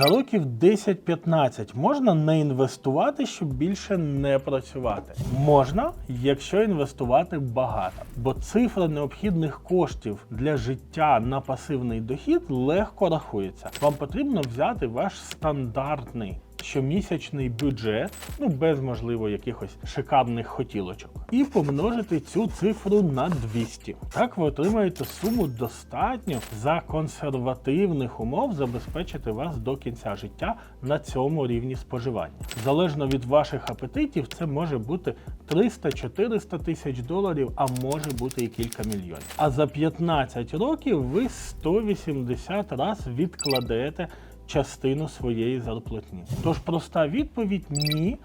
За років 10-15 можна не інвестувати, щоб більше не працювати. Можна, якщо інвестувати багато, бо цифра необхідних коштів для життя на пасивний дохід легко рахується. Вам потрібно взяти ваш стандартний. Щомісячний бюджет, ну без можливо якихось шикарних хотілочок, і помножити цю цифру на 200. Так ви отримаєте суму достатньо за консервативних умов забезпечити вас до кінця життя на цьому рівні споживання. Залежно від ваших апетитів, це може бути 300-400 тисяч доларів, а може бути і кілька мільйонів. А за 15 років ви 180 раз відкладете частину своєї зарплатні. Тож проста відповідь ні,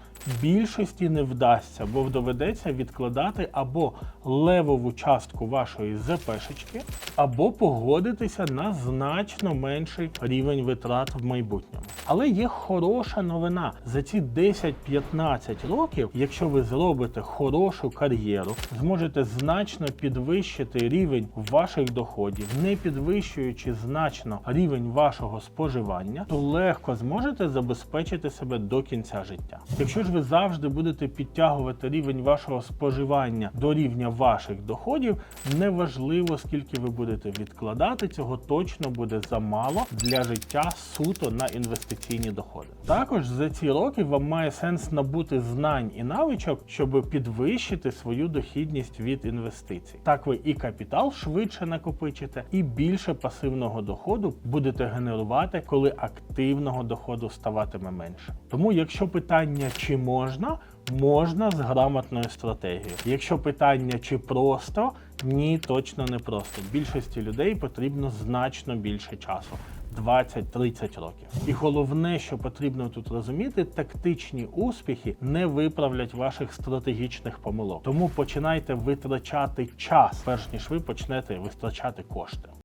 більшості не вдасться, бо доведеться відкладати або левову частку вашої ЗПшечки, або погодитися на значно менший рівень витрат в майбутньому. Але є хороша новина. За ці 10-15 років, якщо ви зробите хорошу кар'єру, зможете значно підвищити рівень ваших доходів, не підвищуючи значно рівень вашого споживання, то легко зможете забезпечити себе до кінця життя. Якщо ж ви завжди будете підтягувати рівень вашого споживання до рівня ваших доходів, неважливо скільки ви будете відкладати, цього точно буде замало для життя суто на інвестиційні доходи. Також за ці роки вам має сенс набути знань і навичок, щоб підвищити свою дохідність від інвестицій. Так ви і капітал швидше накопичите, і більше пасивного доходу будете генерувати, коли активного доходу ставатиме менше. Тому, якщо питання чи можна, можна з грамотною стратегією. Якщо питання чи просто, ні, точно не просто. Більшості людей потрібно значно більше часу. 20-30 років. І головне, що потрібно тут розуміти, тактичні успіхи не виправлять ваших стратегічних помилок. Тому починайте витрачати час, перш ніж ви почнете витрачати кошти.